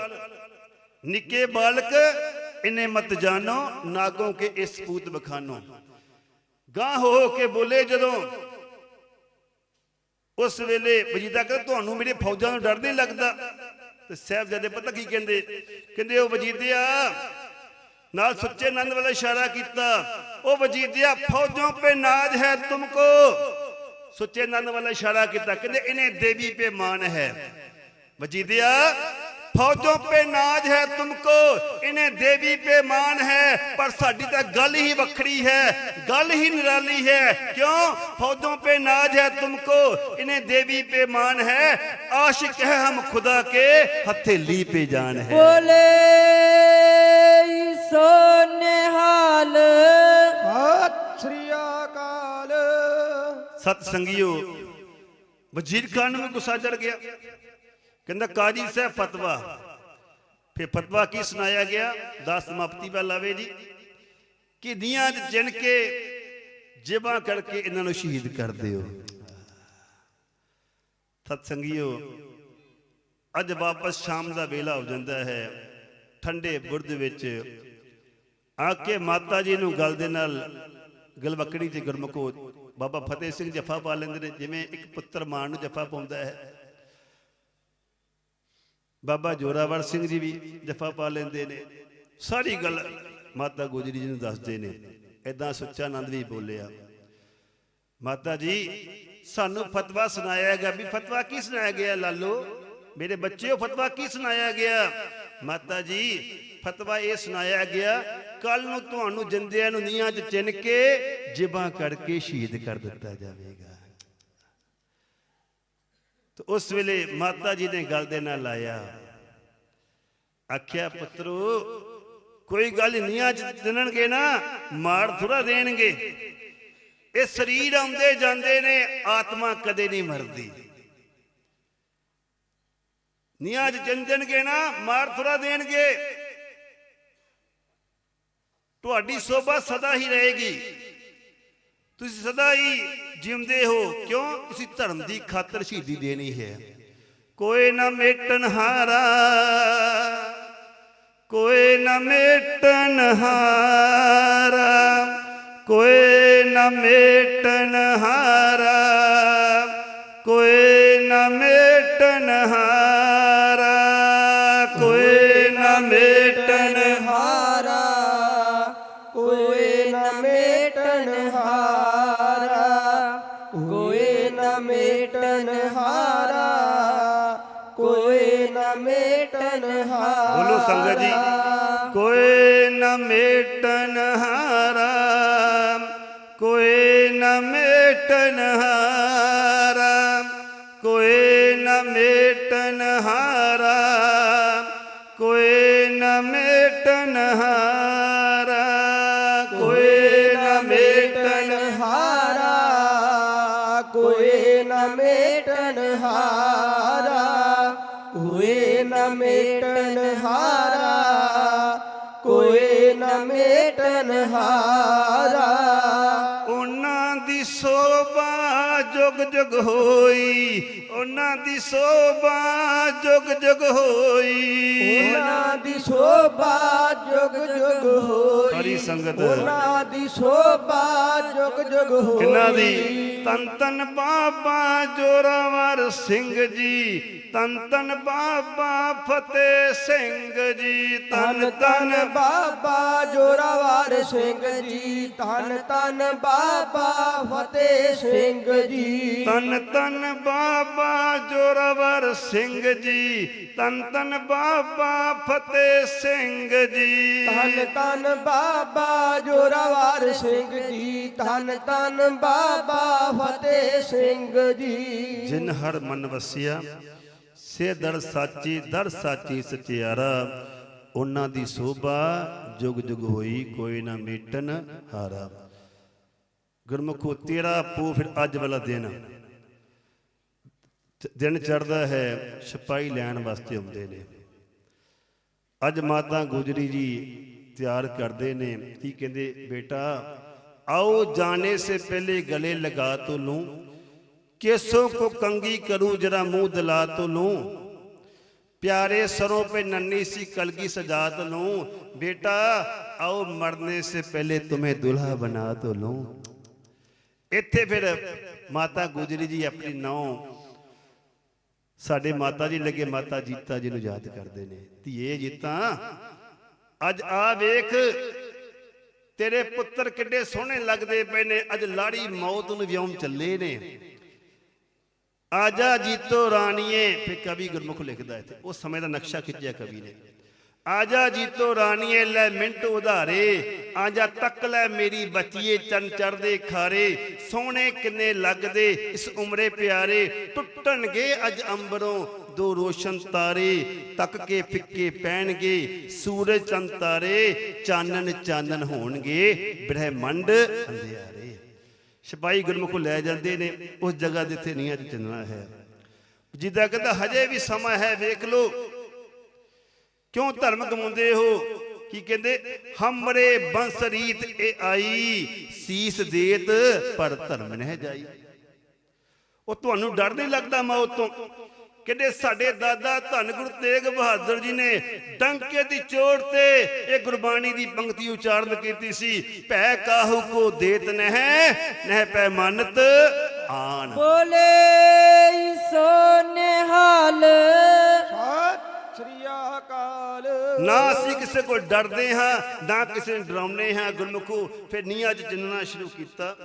ਨਿੱਕੇ ਬਾਲਕ ਇਨੇ ਮਤ ਜਾਣੋ ਨਾਗੋਂ ਕੇ ਇਸ ਪੂਤ ਬਖਾਨੋ ਗਾਂ ਹੋ ਕੇ ਬੋਲੇ ਜਦੋਂ। ਉਸ ਵੇਲੇ ਵਜੀਦਾ ਕਹਿੰਦਾ ਤੁਹਾਨੂੰ ਮੇਰੇ ਫੌਜਾਂ ਨੂੰ ਡਰ ਨਹੀਂ ਲੱਗਦਾ। ਤੇ ਸਾਹਿਬਜ਼ਾਦੇ ਪਤਾ ਕੀ ਕਹਿੰਦੇ? ਕਹਿੰਦੇ, ਉਹ ਵਜੀਦਿਆ, ਨਾਲ ਸੁੱਚੇ ਨੰਦ ਵਾਲਾ ਇਸ਼ਾਰਾ ਕੀਤਾ। ਉਹ ਵਜੀਦਿਆ, ਫੌਜੋਂ ਪੇ ਨਾਜ ਹੈ ਤੁਮਕੋ। ਸੁੱਚੇ ਨੰਦ ਵਾਲਾ ਇਸ਼ਾਰਾ ਕੀਤਾ। ਕਹਿੰਦੇ, ਇਹਨੇ ਦੇਵੀ ਪੇ ਮਾਨ ਹੈ। ਵਜੀਦਿਆ ਫੌਜੋਂ ਪੇ ਨਾਜ ਹੈ ਤੁਮਕੋ ਇਨੇ ਦੇਵੀ ਪੇ ਮਾਨ ਹੈ ਪਰ ਸਾਡੀ ਤਾਂ ਗੱਲ ਹੀ ਵੱਖਰੀ ਹੈ ਗੱਲ ਹੀ ਨਿਰਾਲੀ ਹੈ। ਕਿਉਂ? ਫੌਜੋਂ ਪੇ ਨਾਜ ਹੈ ਤੁਮਕੋ ਇਨੇ ਦੇਵੀ ਪੇ ਮਾਨ ਹੈ ਆਸ਼ਿਕ ਹੈ ਹਮ ਖੁਦਾ ਕੇ ਹਥੇਲੀ ਪੇ ਜਾਨ ਹੈ। ਬੋਲੇ ਸੋ ਨਿਹਾਲ। ਸਤਿ ਅਕਾਲ। ਸਤ ਸੰਗਿਓ ਵਜ਼ੀਰ ਖਾਨ ਨੂੰ ਗੁੱਸਾ ਚੜ ਗਿਆ। ਕਹਿੰਦਾ, ਕਾਜੀ ਸਾਹਿਬ ਫਤਵਾ। ਫਿਰ ਫਤਵਾ ਕੀ ਸੁਣਾਇਆ ਗਿਆ? ਦਸ ਸਮਾਪਤੀ ਵੱਲ ਆਵੇ ਜੀ। ਕਿ ਦੀਆਂ ਚ ਕੇ ਜਿਬਾਂ ਕਰਕੇ ਇਹਨਾਂ ਨੂੰ ਸ਼ਹੀਦ ਕਰ ਦਿਓ ਸਤ ਸੰਗਿਓ ਅੱਜ ਵਾਪਸ ਸ਼ਾਮ ਦਾ ਵੇਲਾ ਹੋ ਜਾਂਦਾ ਹੈ। ਠੰਡੇ ਬੁਰਦ ਵਿੱਚ ਆ ਕੇ ਮਾਤਾ ਜੀ ਨੂੰ ਗਲ ਦੇ ਨਾਲ ਗਲਵਕੜੀ ਤੇ ਗੁਰਮੁਖੋ ਬਾਬਾ ਫਤਿਹ ਸਿੰਘ ਜਫਾ ਪਾ ਲੈਂਦੇ ਨੇ, ਜਿਵੇਂ ਇੱਕ ਪੁੱਤਰ ਮਾਂ ਨੂੰ ਜਫਾ ਪਾਉਂਦਾ ਹੈ। ਬਾਬਾ ਜੋਰਾਵਰ ਸਿੰਘ ਜੀ ਵੀ ਜਫਾ ਪਾ ਲੈਂਦੇ ਨੇ। ਸਾਰੀ ਗੱਲ ਮਾਤਾ ਗੁਜਰੀ ਜੀ ਨੂੰ ਦੱਸਦੇ ਨੇ। ਐਦਾਂ ਸੁੱਚਾ ਆਨੰਦ ਵੀ ਬੋਲਿਆ। ਮਾਤਾ ਜੀ, ਸਾਨੂੰ ਫਤਵਾ ਸੁਣਾਇਆ ਗਿਆ ਵੀ ਫਤਵਾ ਕੀ ਸੁਣਾਇਆ ਗਿਆ ਲਾਲੋ? ਮੇਰੇ ਬੱਚਿਓ, ਫਤਵਾ ਕੀ ਸੁਣਾਇਆ ਗਿਆ? ਮਾਤਾ ਜੀ, ਫਤਵਾ ਇਹ ਸੁਣਾਇਆ ਗਿਆ ਕੱਲ ਨੂੰ ਤੁਹਾਨੂੰ ਜਿੰਦਿਆਂ ਨੂੰ ਨੀਹਾਂ 'ਚ ਚਿਣ ਕੇ ਜਿਬਾਂ ਕਰਕੇ ਸ਼ਹੀਦ ਕਰ ਦਿੱਤਾ ਜਾਵੇਗਾ। ਤੇ ਉਸ ਵੇਲੇ ਮਾਤਾ ਜੀ ਨੇ ਗੱਲ ਦੇ ਨਾਲ ਲਾਇਆ। ਆਖਿਆ, ਪੁੱਤਰੋ, ਕੋਈ ਗੱਲ ਨੀਹਾਂ 'ਚ ਦਿਨਣਗੇ ਨਾ ਮਾਰ ਥੋੜਾ ਦੇਣਗੇ। ਇਹ ਸਰੀਰ ਆਉਂਦੇ ਜਾਂਦੇ ਨੇ, ਆਤਮਾ ਕਦੇ ਨਹੀਂ ਮਰਦੀ। ਨੀਆਂ ਚ ਜੰਜਣਗੇ ਨਾ ਮਾਰ ਥੋੜਾ ਦੇਣਗੇ। ਤੁਹਾਡੀ ਸੋਭਾ ਸਦਾ ਹੀ ਰਹੇਗੀ। ਤੁਸੀਂ ਸਦਾ ਹੀ ਜਿਉਂਦੇ ਹੋ, ਕਿਉਂ? ਤੁਸੀਂ ਧਰਮ ਦੀ ਖਾਤਰ ਸ਼ਹੀਦੀ ਦੇਣੀ ਹੈ। ਕੋਈ ਨਾ ਮੇਟਨ ਹਾਰਾ, ਕੋਈ ਨਾ ਮੇਟਨ ਹਾਰਾ, ਕੋਈ ਨਾ ਮੇਟਨ ਹਾਰਾ। ਸੰਗਤ ਜੀ। ਕੋਈ ਨ ਮੇਟਨ ਹਾਰਾ ਕੋਈ ਨ ਮੇਟਨ ਹਾਰਾ ਕੋਈ ਨ ਮੇਟਨ ਹਾਰਾ। ਜੁਗ ਹੋਈ ਉਹਨਾਂ ਦੀ ਸੋਭਾ ਜੁਗ ਜੁਗ ਹੋਈ ਉਹਨਾਂ ਦੀ ਸ਼ੋਭਾ ਜੁਗ ਜੁਗ ਹੋਈ ਸਾਰੀ ਸੰਗਤ। ਉਹਨਾਂ ਦੀ ਸ਼ੋਭਾ ਜੁਗ ਜੁਗ ਹੋਈ। ਕਿੰਨਾ ਦੀ ਤਨ ਤਨ ਬਾਬਾ ਜੋਰਾਵਰ ਸਿੰਘ ਜੀ ਤਨ ਤਨ ਬਾਬਾ ਫਤਿਹ ਸਿੰਘ ਜੀ ਤਨ ਤਨ ਬਾਬਾ ਜੋਰਾਵਰ ਸਿੰਘ ਜੀ ਧੰਨ ਧੰਨ ਬਾਬਾ ਫਤਿਹ ਸਿੰਘ ਜੀ। ਤਨ ਤਨ ਬਾਬਾ ਜੋਰਾਵਰ ਸਿੰਘ ਜੀ ਤਨ ਤਨ ਬਾਬਾ ਫਤਿਹ ਸਿੰਘ ਜੀ। ਧੰਨ ਧੰਨ ਬਾਬਾ ਜੋਰਾਵਰ ਸਿੰਘ ਜੀ, ਧੰਨ ਧੰਨ ਬਾਬਾ ਫਤਿਹ ਸਿੰਘ ਜੀ। ਜਿਨ ਹਰ ਮਨ ਵਸਿਆ, ਸੇ ਦਰ ਸਾਚੀ ਦਰ ਸਾਚੀ ਸਚਿਆਰਾ, ਉਹਨਾਂ ਦੀ ਸੋਭਾ ਜੁਗ ਜੁਗ ਹੋਈ, ਕੋਈ ਨਾ ਮੇਟਨ ਹਾਰਾ। ਗੁਰਮੁਖੋ ਤੇਰਾ ਪੂ ਫਿਰ ਅੱਜ ਵਾਲਾ ਦਿਨ। ਦਿਨ ਚੜਦਾ ਹੈ, ਸਿਪਾਹੀ ਲੈਣ ਵਾਸਤੇ ਆਉਂਦੇ ਨੇ। ਅੱਜ ਮਾਤਾ ਗੁਜਰੀ ਜੀ ਤਿਆਰ ਕਰਦੇ ਨੇ ਕੀ ਕਹਿੰਦੇ ਬੇਟਾ ਆਓ ਜਾਣੇ ਸੇ ਪਹਿਲੇ ਗਲੇ ਲਗਾ ਤੋ ਲੂੰ केसों को कंगी करूं जरा मुंह दिला तो लूं प्यारे सरों पे नन्ही सी कलगी सजा तो लूं बेटा आओ मरने से पहले तुम्हें दुल्हा बना तो लूं ਇੱਥੇ ਫਿਰ ਮਾਤਾ ਗੁਜਰੀ ਜੀ ਆਪਣੀ ਨੌ ਸਾਡੇ ਮਾਤਾ ਜੀ ਲੱਗੇ ਮਾਤਾ ਜੀਤਾ ਜੀ ਨੂੰ ਯਾਦ ਕਰਦੇ ਨੇ ਧੀਏ ਜੀਤਾ ਅੱਜ ਆ ਵੇਖ, ਤੇਰੇ ਪੁੱਤਰ ਕਿੱਡੇ ਸੋਹਣੇ ਲੱਗਦੇ ਪਏ ਨੇ, ਅੱਜ ਲਾੜੀ ਮੌਤ ਨੂੰ ਵਿਆਉਣ ਚੱਲੇ ਨੇ। ਆਜਾ ਜੀਤੋ ਰਾਣੀਏ ਫੇ ਕਵੀ ਗੁਰਮੁਖ ਲਿਖਦਾ ਇੱਥੇ ਉਸ ਸਮੇਂ ਦਾ ਨਕਸ਼ਾ ਖਿੱਚਿਆ ਕਵੀ ਨੇ। ਆਜਾ ਜੀਤੋ ਰਾਣੀਏ, ਲੈ ਮਿੰਟ ਉਧਾਰੇ, ਆਜਾ ਤੱਕ ਲੈ ਮੇਰੀ ਬੱਚੀਏ, ਚੰਨ ਚੜਦੇ ਖਾਰੇ, ਸੋਹਣੇ ਕਿੰਨੇ ਲੱਗਦੇ ਇਸ ਉਮਰੇ ਪਿਆਰੇ, ਟੁੱਟਣਗੇ ਅੱਜ ਅੰਬਰੋਂ ਦੋ ਰੋਸ਼ਨ ਤਾਰੇ ਤੱਕ ਕੇ ਫਿੱਕੇ ਪੈਣਗੇ। ਸੂਰਜ ਚੰਨ ਤਾਰੇ ਚਾਨਣ ਚਾਨਣ ਹੋਣਗੇ। ਬ੍ਰਹਿਮੰਡ ਅੰਧਿਆਰੇ। ਸਿਪਾਹੀ ਗੁਰਮੁਖ ਲੈ ਜਾਂਦੇ ਨੇ। ਉਸ ਜਗ੍ਹਾ ਜਿੱਥੇ ਨੀਹਾਂ 'ਚ ਚੱਲਣਾ ਹੈ। ਜਿੱਦਾਂ ਕਹਿੰਦਾ, ਹਜੇ ਵੀ ਸਮਾਂ ਹੈ, ਵੇਖ ਲੋ ਕਿਉਂ ਧਰਮ ਗਵਾਉਂਦੇ ਹੋ? ਕੀ ਕਹਿੰਦੇ, ਹਮਰੇ ਬੰਸ ਰੀਤ ਇਹ ਆਈ, ਸੀਸ ਦੇਤ ਪਰ ਧਰਮ ਨਹਿ ਜਾਈ। ਉਹ ਤੁਹਾਨੂੰ ਡਰ ਨਹੀਂ ਲੱਗਦਾ ਮੌਤ ਤੋਂ? ਕਿਹੜੇ ਸਾਡੇ ਦਾਦਾ ਧੰਨ ਗੁਰੂ ਤੇਗ ਬਹਾਦਰ ਜੀ ਨੇ ਡੰਕੇ ਦੀ ਚੋਟ ਤੇ ਇਹ ਗੁਰਬਾਣੀ ਦੀ ਪੰਕਤੀ ਉਚਾਰਨ ਕੀਤੀ ਸੀ ਭੈ ਕਾਹੂ ਕੋ ਦੇਤ ਨਹਿ ਨਹਿ ਪੈ ਮਾਨਤ ਆਨ। ਬੋਲੇ ਸੋ ਨਿਹਾਲ। ਸਤਿ ਸ੍ਰੀ ਅਕਾਲ। ਨਾ ਅਸੀਂ ਕਿਸੇ ਕੋਲ ਡਰਦੇ ਹਾਂ ਨਾ ਕਿਸੇ ਨੂੰ ਡਰਾਉਂਦੇ ਹਾਂ ਗੁਰਮੁਖੋ ਫਿਰ ਨੀਹਾਂ 'ਚ ਜਿੰਨਣਾ ਸ਼ੁਰੂ ਕੀਤਾ।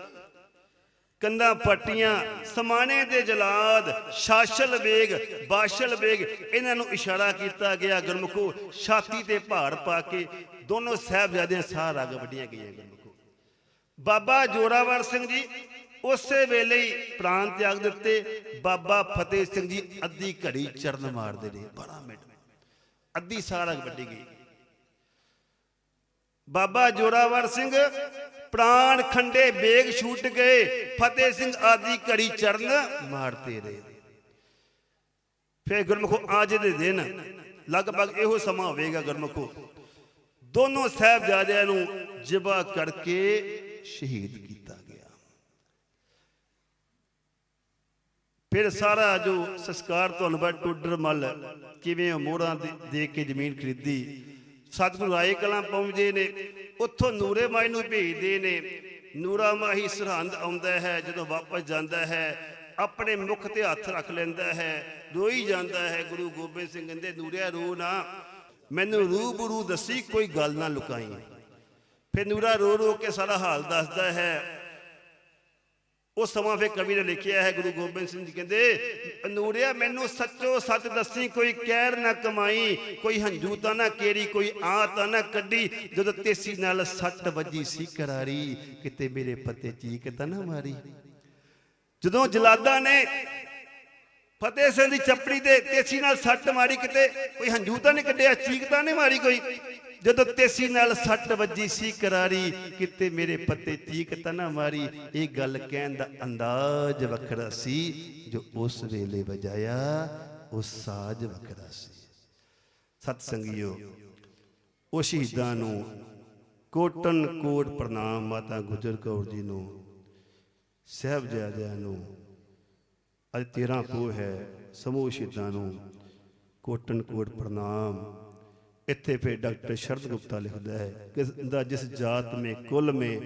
ਕੰਧਾਂ ਪੱਟੀਆਂ ਸਮਾਣੇ ਦੇ ਜਲਾਦ, ਸ਼ਾਸਲ ਵੇਗ, ਬਾਸ਼ਲ ਵੇਗ, ਇਹਨਾਂ ਨੂੰ ਇਸ਼ਾਰਾ ਕੀਤਾ ਗਿਆ ਗੁਰਮੁਖੋ, ਛਾਤੀ ਤੇ ਭਾਰ ਪਾ ਕੇ ਦੋਨੋਂ ਸਾਹਿਬਜ਼ਾਦਿਆਂ ਸਾਹ ਰਗ ਵੱਡੀਆਂ ਗਈਆਂ ਗੁਰਮੁਖੋ। ਬਾਬਾ ਜੋਰਾਵਰ ਸਿੰਘ ਜੀ ਉਸੇ ਵੇਲੇ ਹੀ ਪ੍ਰਾਣ ਤਿਆਗ ਦਿੱਤੇ, ਬਾਬਾ ਫਤਿਹ ਸਿੰਘ ਜੀ ਅੱਧੀ ਘੜੀ ਚਰਨ ਮਾਰਦੇ ਰਹੇ 12 ਮਿੰਟ। ਅੱਧੀ ਸਾਰਾ ਵੱਡੀ ਗਈ। ਬਾਬਾ ਜੋਰਾਵਰ ਸਿੰਘ ਪ੍ਰਾਣ ਖੰਡੇ ਬੇਗ ਛੂਟ ਗਏ, ਫਤਿਹ ਸਿੰਘ ਆਦੀ ਘੜੀ ਚਰਨ ਮਾਰਤੇ ਰਹੇ। ਫਿਰ ਗੁਰਮੁਖੋ ਅੱਜ ਦੇ ਦਿਨ ਲਗਭਗ ਇਹੋ ਸਮਾਂ ਹੋਵੇਗਾ ਗੁਰਮੁਖੋ। ਦੋਨੋਂ ਸਾਹਿਬਜ਼ਾਦਿਆਂ ਨੂੰ ਜਿਬਾ ਕਰਕੇ ਸ਼ਹੀਦ ਕੀਤਾ ਗਿਆ। ਫਿਰ ਸਾਰਾ ਜੋ ਸੰਸਕਾਰ ਤੁਹਾਨੂੰ ਬਾ ਟੋਡਰ ਮੱਲ ਕਿਵੇਂ ਮੋਹਰਾਂ ਦੇ ਦੇ ਕੇ ਜ਼ਮੀਨ ਖਰੀਦੀ, ਸਤਿਗੁਰੂ ਰਾਏ ਕਲਾਂ ਪਹੁੰਚਦੇ ਨੇ ਉੱਥੋਂ ਨੂਰੇ ਮਾਈ ਨੂੰ ਭੇਜਦੇ ਨੇ। ਨੂਰਾ ਮਾਹੀ ਸਰਹੰਦ ਆਉਂਦਾ ਹੈ, ਜਦੋਂ ਵਾਪਸ ਜਾਂਦਾ ਹੈ, ਆਪਣੇ ਮੁਖ ਤੇ ਹੱਥ ਰੱਖ ਲੈਂਦਾ ਹੈ, ਰੋਈ ਜਾਂਦਾ ਹੈ, ਗੁਰੂ ਗੋਬਿੰਦ ਸਿੰਘ ਕਹਿੰਦੇ, ਨੂਰਿਆ, ਰੋ ਨਾ। ਮੈਨੂੰ ਰੂਬਰੂ ਦੱਸੀ, ਕੋਈ ਗੱਲ ਨਾ ਲੁਕਾਈ। ਫਿਰ ਨੂਰਾ ਰੋ ਰੋ ਕੇ ਸਾਰਾ ਹਾਲ ਦੱਸਦਾ ਹੈ ਉਹ ਸਮਾਂ ਫਿਰ ਕਵੀ ਨੇ ਲਿਖਿਆ ਹੈ, ਗੁਰੂ ਗੋਬਿੰਦ ਸਿੰਘ ਜੀ ਕਹਿੰਦੇ, ਨੂਰਿਆ, ਮੈਨੂੰ ਸੱਚੋ ਸੱਚ ਦੱਸੀ, ਕੋਈ ਕਹਿਰ ਨਾ ਕਮਾਈ, ਕੋਈ ਹੰਝੂ ਤਾਂ ਨਾ ਕੇਰੀ, ਕੋਈ ਆ ਤਾਂ ਨਾ ਕੱਢੀ, ਜਦੋਂ ਤੇਸੀ ਨਾਲ ਸੱਟ ਵੱਜੀ ਸੀ ਕਰਾਰੀ, ਕਿਤੇ ਮੇਰੇ ਪੱਤੇ ਚੀਕ ਤਾਂ ਨਾ ਮਾਰੀ। ਜਦੋਂ ਜਲਾਦਾ ਨੇ ਫਤਿਹ ਸਿੰਘ ਦੀ ਚੱਪੜੀ ਤੇ ਤੇਸੀ ਨਾਲ ਸੱਟ ਮਾਰੀ ਕਿਤੇ, ਕੋਈ ਹੰਝੂ ਤਾਂ ਨਹੀਂ ਕੱਢਿਆ, ਚੀਕ ਤਾਂ ਨਹੀਂ ਮਾਰੀ ਕੋਈ? ਜਦੋਂ ਤੇਸੀ ਨਾਲ ਸੱਟ ਵੱਜੀ ਸੀ ਕਰਾਰੀ, ਕਿਤੇ ਮੇਰੇ ਪੱਤੇ ਚੀਕ ਤਾਂ ਨਾ ਮਾਰੀ। ਇਹ ਗੱਲ ਕਹਿਣ ਦਾ ਅੰਦਾਜ਼ ਵੱਖਰਾ ਸੀ, ਜੋ ਉਸ ਵੇਲੇ ਵਜਾਇਆ ਉਹ ਸਾਜ਼ ਵੱਖਰਾ ਸੀ। ਸਤ ਸੰਗਿਓ ਉਹ ਸ਼ਹੀਦਾਂ ਨੂੰ ਕੋਟਨ ਕੋਟ ਪ੍ਰਣਾਮ ਮਾਤਾ ਗੁਜਰ ਕੌਰ ਜੀ ਨੂੰ, ਸਾਹਿਬਜ਼ਾਦਿਆਂ ਨੂੰ, ਅੱਜ 13 ਪੋਹ ਹੈ, ਸਮੂਹ ਸ਼ਹੀਦਾਂ ਨੂੰ ਕੋਟਨ ਕੋਟ ਪ੍ਰਣਾਮ ਇੱਥੇ ਫਿਰ ਡਾਕਟਰ ਸ਼ਰਦ ਗੁਪਤਾ ਲਿਖਦਾ ਹੈ ਕਿ ਦਾ ਜਿਸ ਜਾਤ ਮੇ ਕੁਲ ਮੇ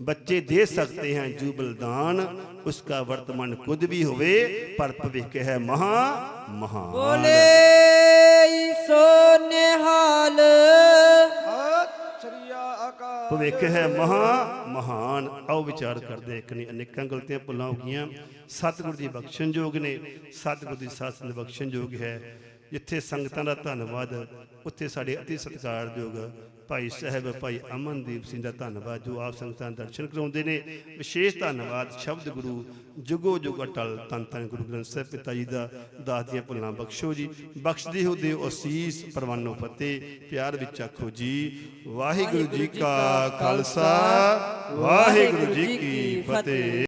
ਬੱਚੇ ਦੇ ਸਕਤੇ ਹੈ ਜੋ ਬਲਦਾਨ ਉਸਕਾ ਵਰਤਮਾਨ ਕੁਝ ਵੀ ਹੋਵੇ ਪਰ ਭਵਿੱਖ ਹੈ ਮਹਾ ਮਹਾ ਬੋਲੇ ਸੋ ਨਿਹਾਲ। ਭਵਿੱਖ ਹੈ ਮਹਾ ਮਹਾਨ। ਆਓ ਵਿਚਾਰ ਕਰਦੇ ਇੱਕ ਨਹੀਂ ਅਨੇਕਾਂ ਗਲਤੀਆਂ ਭੁੱਲਾਂ ਹੋ ਗਈਆਂ। ਸਤਿਗੁਰੂ ਦੀ ਬਖਸ਼ਣ ਯੋਗ ਨੇ। ਸਤਿਗੁਰੂ ਦੀ ਸਾਥ ਨਿਬਖਸ਼ਣ ਯੋਗ ਹੈ। ਜਿੱਥੇ ਸੰਗਤਾਂ ਦਾ ਧੰਨਵਾਦ, ਉੱਥੇ ਸਾਡੇ ਅਤੀ ਸਤਿਕਾਰਯੋਗ ਭਾਈ ਸਾਹਿਬ, ਭਾਈ ਅਮਨਦੀਪ ਸਿੰਘ ਦਾ ਧੰਨਵਾਦ, ਜੋ ਆਪ ਸੰਗਤਾਂ ਦਰਸ਼ਨ ਕਰਾਉਂਦੇ ਨੇ। ਵਿਸ਼ੇਸ਼ ਧੰਨਵਾਦ, ਸ਼ਬਦ ਗੁਰੂ ਜੁਗੋ ਜੁਗ ਅਟਲ ਤਨ ਤਨ ਗੁਰੂ ਗ੍ਰੰਥ ਸਾਹਿਬ ਪਿਤਾ ਜੀ ਦਾ, ਦਾਸ ਦੀਆਂ ਭੁੱਲਾਂ ਬਖਸ਼ੋ ਜੀ। ਬਖਸ਼ਦੇ ਹੋ ਦੇ ਅਸੀਸ ਪਰਵਾਨੋ ਫਤਿਹ, ਪਿਆਰ ਵਿੱਚ ਆਖੋ ਜੀ। ਵਾਹਿਗੁਰੂ ਜੀ ਕਾ ਖਾਲਸਾ, ਵਾਹਿਗੁਰੂ ਜੀ ਕੀ ਫਤਿਹ।